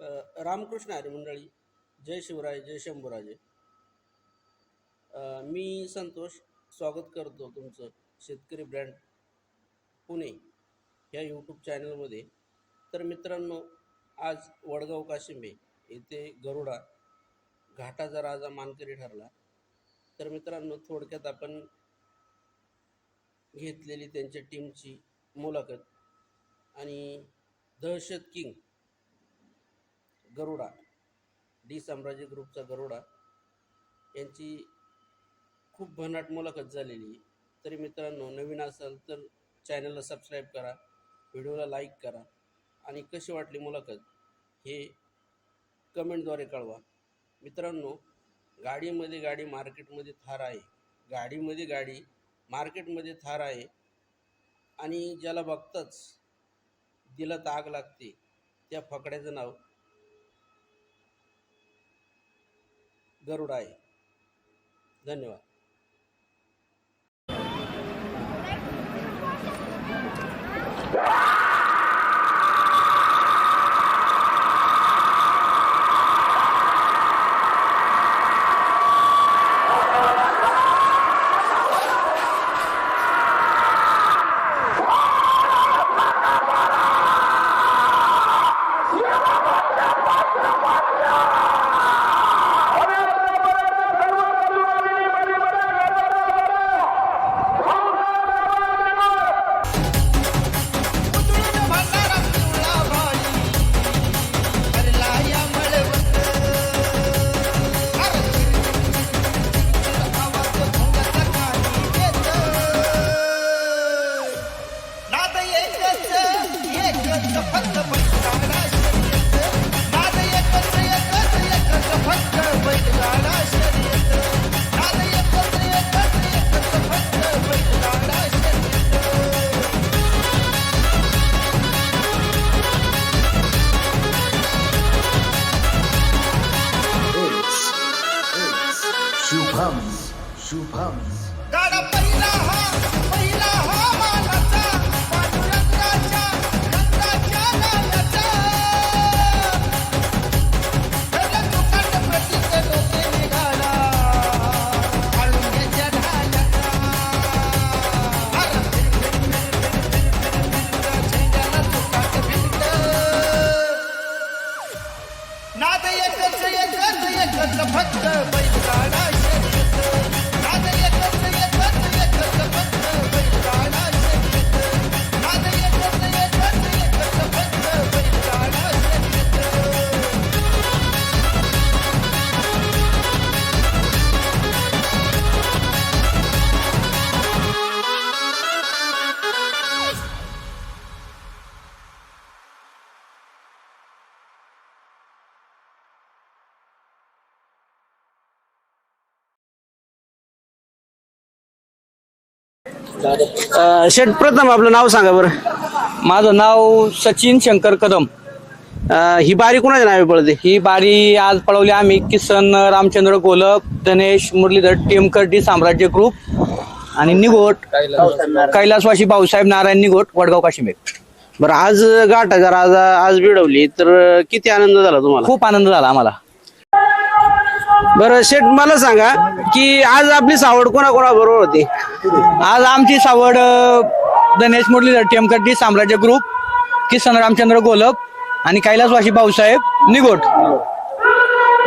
रामकृष्ण आर्य मंडळी जय शिवराय जय शंभूराजे. मी संतोष स्वागत करतो तुमचं शेतकरी ब्रँड पुणे या यूट्यूब चॅनलमध्ये तर मित्रांनो आज वडगाव काशिंबे येथे गरुडा घाटाचा राजा मानकरी ठरला. तर मित्रांनो थोडक्यात आपण घेतलेली त्यांच्या टीमची मुलाखत आणि दहशत किंग गरुडा डी साम्राज्य ग्रुपचा गरुडा यांची खूप भन्नाट मुलाखत झालेली आहे. तरी मित्रांनो नवीन असाल तर चॅनलला सबस्क्राईब करा व्हिडिओला लाईक करा आणि कशी वाटली मुलाखत हे कमेंटद्वारे कळवा मित्रांनो गाडीमध्ये गाडी मार्केटमध्ये थार आहे गाडीमध्ये गाडी मार्केटमध्ये थार आहे आणि ज्याला बघताच दिला आग लागते त्या फकड्याचं नाव गरुड आहे. धन्यवाद. Shubhams, Shubhams. गाडा पहिला हा पहिला हा मानाचा शेठ प्रथम आपलं नाव सांगा बरं. माझं नाव सचिन शंकर कदम. अ, ही बारी कोणाच्या नावे पळते? ही बारी आज पळवली आम्ही किसन रामचंद्र गोलक गणेश मुरलीधर टेमकर डी साम्राज्य ग्रुप आणि निगोट कैलासवासी भाऊसाहेब नारायण निगोट वडगाव काशिमेर. बरं आज घाटाचा राजा आज भिडवली तर किती आनंद झाला तुम्हाला? खूप आनंद झाला आम्हाला. बरं शेठ मला सांगा की आज आपली सावड कोणा कोणा बरोबर होती? आज आमची सावड गणेश मुरलीधर टेमकर डी साम्राज्य ग्रुप किसन रामचंद्र गोलक आणि कैलासवासी भाऊसाहेब निगोट.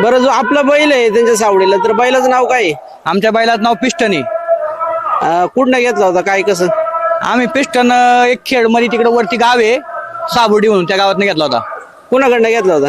बरं जो आपला बैल आहे त्यांच्या सावडीला तर बैलाचं नाव काय आहे? आमच्या बैलाचं नाव पिस्टन आहे अ, कुठनं घेतला होता काय कसं? आम्ही पिस्टन अ, एक खेडमध्ये तिकडे वरती गाव आहे साबुर्डी म्हणून त्या गावात घेतला होता. कुणाकडनं घेतला होता?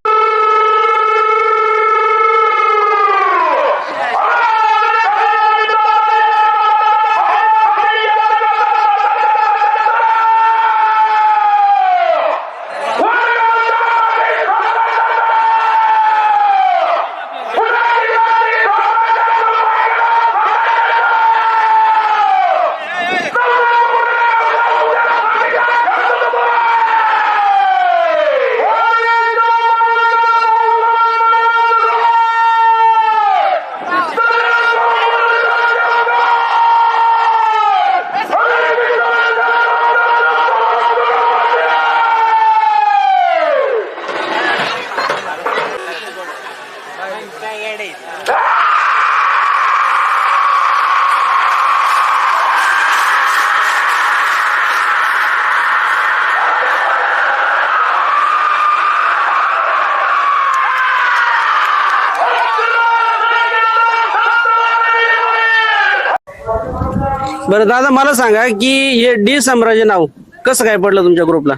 बरं दादा मला सांगा की हे डी साम्राज्य नाव कसं काय पडलं तुमच्या ग्रुपला?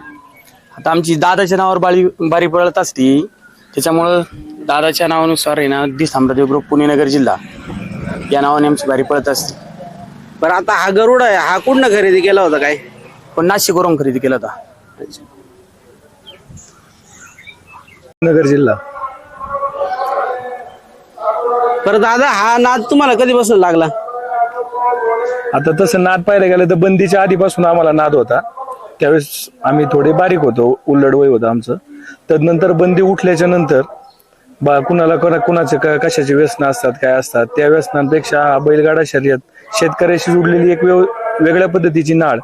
आता आमची दादाच्या नावावर बारी बारी पडत असती. त्याच्यामुळं दादाच्या नावानुसार आहे ना दी साम्राज्य ग्रुप पुणे नगर जिल्हा. या नावाने आमची बारी पडत असते. बरं आता हा गरुड आहे हा कुठनं खरेदी केला होता काय? पण नाशिकवरून खरेदी केला होता. नगर जिल्हा. बरं दादा हा नाद तुम्हाला कधीपासून लागला? आता तसं नाद पाहायला गेलं तर बंदीच्या आधीपासून आम्हाला नाद होता. त्यावेळेस आम्ही थोडे बारीक होतो उल्लड वय होतं आमचं. तदनंतर बंदी उठल्याच्या नंतर बा कुणाला कोणा कुणाचे कशाचे व्यसन असतात काय असतात त्या व्यसनांपेक्षा बैलगाडा शर्यत शेतकऱ्याशी जुडलेली एक वेगळ्या पद्धतीची नाळ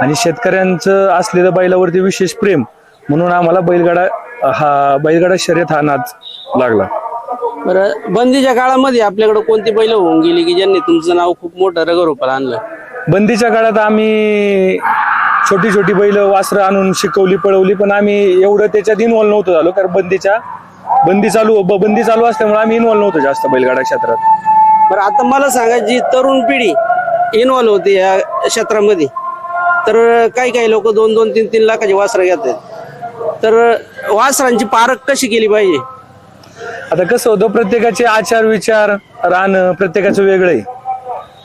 आणि शेतकऱ्यांचं असलेलं बैलावरती विशेष प्रेम म्हणून आम्हाला बैलगाडा हा बैलगाडा शर्यत हा नाद लागला. बरं बंदीच्या काळामध्ये आपल्याकडे कोणती बैल होऊन गेली की ज्यांनी तुमचं नाव खूप मोठं रगरूपाला आणलं? बंदीच्या काळात आम्ही छोटी छोटी बैल वासरं आणून शिकवली पळवली पण आम्ही एवढं त्याच्यात इन्व्हॉल्व नव्हतो झालो कारण बंदीच्या बंदी चालू ब- बंदी चालू असल्यामुळे आम्ही इन्व्हॉल्व नव्हतो जास्त बैलगाडा क्षेत्रात. बरं आता मला सांगा जी तरुण पिढी इन्व्हॉल्व होते या क्षेत्रामध्ये तर काही काही लोक दोन दोन तीन तीन लाखाची वासरं घेतात. तर वासरांची पारख कशी केली पाहिजे? आता कसं होतं प्रत्येकाचे आचार विचार राहणं प्रत्येकाचं वेगळं आहे.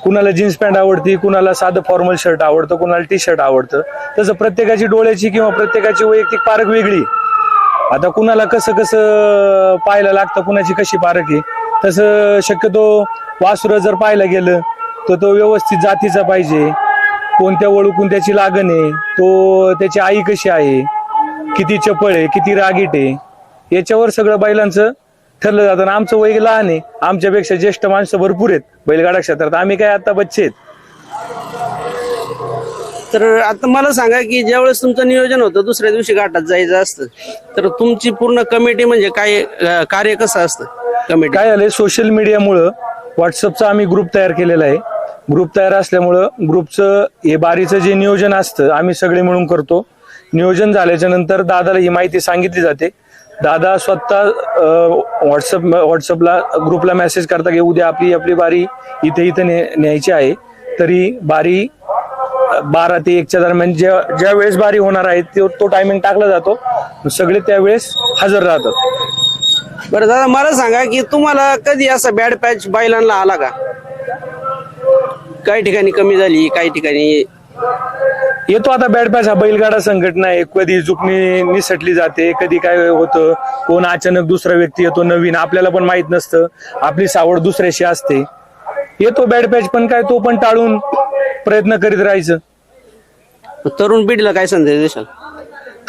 कुणाला जीन्स पॅन्ट आवडती कुणाला साधं फॉर्मल शर्ट आवडतं कुणाला टी शर्ट आवडतं. तसं प्रत्येकाची डोळ्याची किंवा प्रत्येकाची वैयक्तिक पारख वेगळी आता कुणाला कसं कसं पाहायला लागतं कुणाची कशी पारख आहे तसं शक्यतो वासुर जर पाहायला गेलं तर तो व्यवस्थित जातीचा पाहिजे. कोणत्या ओळखून त्याची लागण आहे तो त्याची आई कशी आहे किती चपळ आहे किती रागीट आहे याच्यावर सगळं बैलांचं ठरलं जातं आणि आमचं वय लहान आहे. आमच्यापेक्षा ज्येष्ठ माणसं भरपूर आहेत बैलगाडा क्षेत्रात. आम्ही काय आता बच्चे आहेत. तर आता मला सांगा की ज्यावेळेस तुमचं नियोजन होतं दुसऱ्या दिवशी घाटात जायचं असतं तर तुमची पूर्ण कमिटी म्हणजे काय अं, कार्य कसं असतं कमिटी? काय झालंय सोशल मीडियामुळं व्हॉट्सअपचा आम्ही ग्रुप तयार केलेला आहे. ग्रुप तयार असल्यामुळं ग्रुपचं हे बारीचं जे नियोजन असतं आम्ही सगळे मिळून करतो. नियोजन झाल्याच्यानंतर दादाला ही माहिती सांगितली जाते. दादा स्वतः व्हॉट्सअप व्हॉट्सअपला ग्रुपला मेसेज करता की उद्या आपली आपली बारी इथे इथे ने- न्यायची आहे. तरी बारी बारा ते एकच्या दरम्यान ज्या ज्या वेळेस बारी होणार आहे तो तो टायमिंग टाकला जातो. सगळे त्यावेळेस हजर राहतात. बरं दादा मला सांगा की तुम्हाला कधी असा बॅड पॅच बैलांना आला का? काही ठिकाणी कमी झाली काही ठिकाणी येतो आता बॅड पॅच हा बैलगाडा संघटना आहे. कधी चुकणी निसटली जाते कधी काय होतं कोण अचानक दुसरा व्यक्ती येतो नवीन आपल्याला पण माहीत नसतं. आपली सावड दुसऱ्याशी असते. येतो बॅड पॅच पण काय तो पण टाळून प्रयत्न करीत राहायचं. तरुण पिढीला काय संदेश देशाल?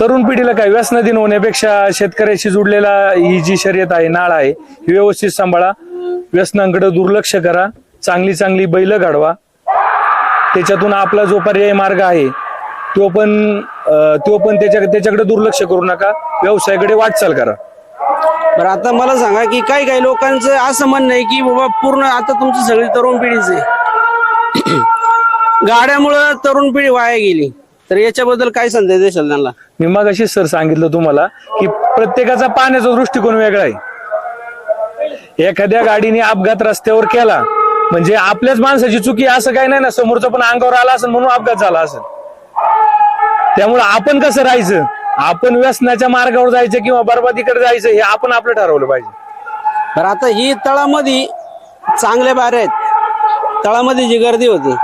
तरुण पिढीला काय? व्यसनाधीन होण्यापेक्षा शेतकऱ्याशी जुडलेला ही जी शर्यत आहे नाळ आहे ही व्यवस्थित सांभाळा. व्यसनांकडे दुर्लक्ष करा. चांगली चांगली बैल घडवा. त्याच्यातून आपला जो पर्याय मार्ग आहे तो पण तो पण त्याच्या त्याच्याकडे दुर्लक्ष करू नका. व्यवसायाकडे वाटचाल करा. बरं आता मला सांगा की काही काही लोकांचं असं म्हणणं आहे की बाबा पूर्ण आता तुमची सगळी तरुण पिढीच आहे. गाड्यामुळं तरुण पिढी वाया गेली. तर याच्याबद्दल काय संदेश देशाल त्यांना? मी मग अशी सर सांगितलं तुम्हाला की प्रत्येकाचा पाहण्याचा दृष्टिकोन वेगळा आहे. एखाद्या गाडीने अपघात रस्त्यावर केला म्हणजे आपल्याच माणसाची चुकी असं काही नाही ना समोरचा पण अंगावर आला असेल म्हणून अपघात झाला असेल. त्यामुळे आपण कसं राहायचं? आपण व्यसनाच्या मार्गावर जायचं किंवा बरबादीकडे जायचं हे आपण आपलं ठरवलं पाहिजे. तर आता ही तळामध्ये चांगल्या बाऱ्या आहेत. तळामध्ये जी गर्दी होती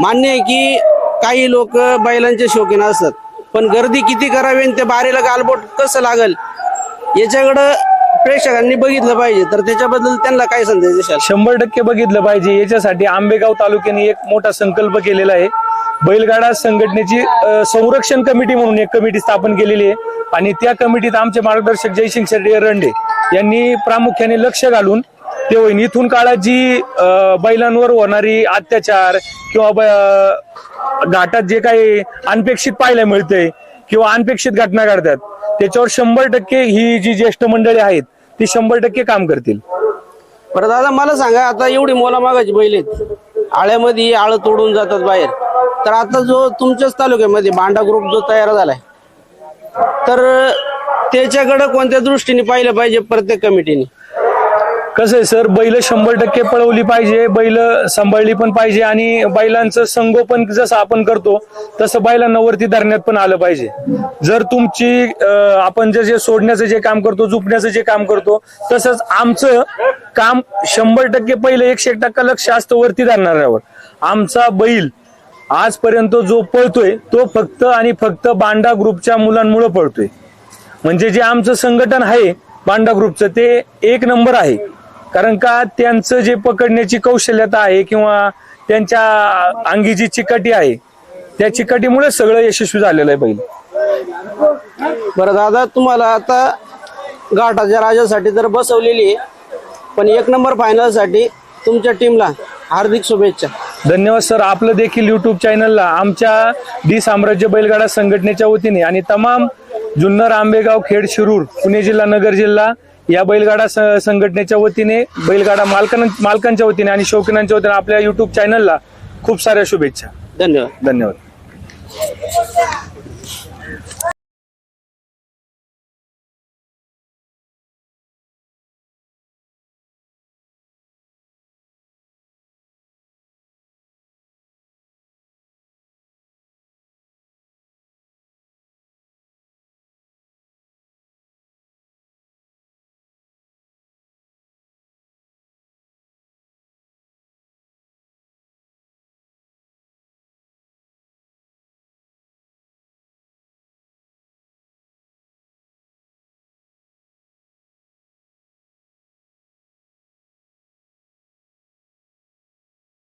मान्य आहे की काही लोक बैलांचे शौकीन असतात पण गर्दी किती करावी आणि त्या बारीला गालबोट कसं लागल याच्याकडं प्रेक्षकांनी बघितलं पाहिजे. तर त्याच्याबद्दल त्यांना काय संदेश शंभर टक्के बघितलं पाहिजे. याच्यासाठी आंबेगाव तालुक्याने एक मोठा संकल्प केलेला आहे. बैलगाडा संघटनेची संरक्षण कमिटी म्हणून एक कमिटी स्थापन केलेली आहे. आणि त्या कमिटीत आमचे मार्गदर्शक जयसिंग शेट्टी रंडे यांनी प्रामुख्याने लक्ष घालून ते होईल इथून काळात जी बैलांवर होणारी अत्याचार किंवा घाटात जे काही अनपेक्षित पाहायला मिळतंय किंवा अनपेक्षित घटना घडतात त्याच्यावर शंभर टक्के ही जी ज्येष्ठ मंडळी आहेत ती शंभर टक्के काम करतील. बरं दादा मला सांगा आता एवढी मोला मागाची बैल आहेत. आळ्यामध्ये आळं तोडून जातात बाहेर. तर आता जो तुमच्याच तालुक्यामध्ये भांडा ग्रुप जो तयार झालाय तर त्याच्याकडे कोणत्या दृष्टीने पाहिलं पाहिजे प्रत्येक कमिटीने कसं आहे सर बैल शंभर टक्के पळवली पाहिजे बैल सांभाळली पण पाहिजे आणि बैलांचं संगोपन जसं आपण करतो तसं बैलांना वरती धरण्यात पण आलं पाहिजे. जर तुमची अं, आपण जे जे सोडण्याचं जे काम करतो झुपण्याचं जे काम करतो तसंच आमचं काम शंभर टक्के पहिलं एकशे एक टक्का लक्ष असतं वरती धरणाऱ्यावर. आमचा बैल आजपर्यंत जो पळतोय तो फक्त आणि फक्त बांडा ग्रुपच्या मुलांमुळे पळतोय. म्हणजे जे आमचं संघटन आहे बांडा ग्रुपचं ते एक नंबर आहे. कारण का त्यांचं जे पकडण्याची कौशल्यता आहे किंवा त्यांच्या अंगी जी चिकाटी आहे त्या चिकाटीमुळे सगळं यशस्वी झालेलं आहे बैल. बरं दादा तुम्हाला आता घाटाच्या राजासाठी तर बसवलेली आहे पण एक नंबर फायनलसाठी तुमच्या टीमला हार्दिक शुभेच्छा. धन्यवाद सर. आपलं देखील युट्यूब चॅनलला आमच्या डी साम्राज्य बैलगाडा संघटनेच्या वतीने आणि तमाम जुन्नर आंबेगाव खेड शिरूर पुणे जिल्हा नगर जिल्हा या बैलगाडा संघटनेच्या वतीने बैलगाडा मालकां मालकांच्या वतीने आणि शौकीनांच्या वतीने आपल्या युट्यूब चॅनलला खूप साऱ्या शुभेच्छा. धन्यवाद. धन्यवाद.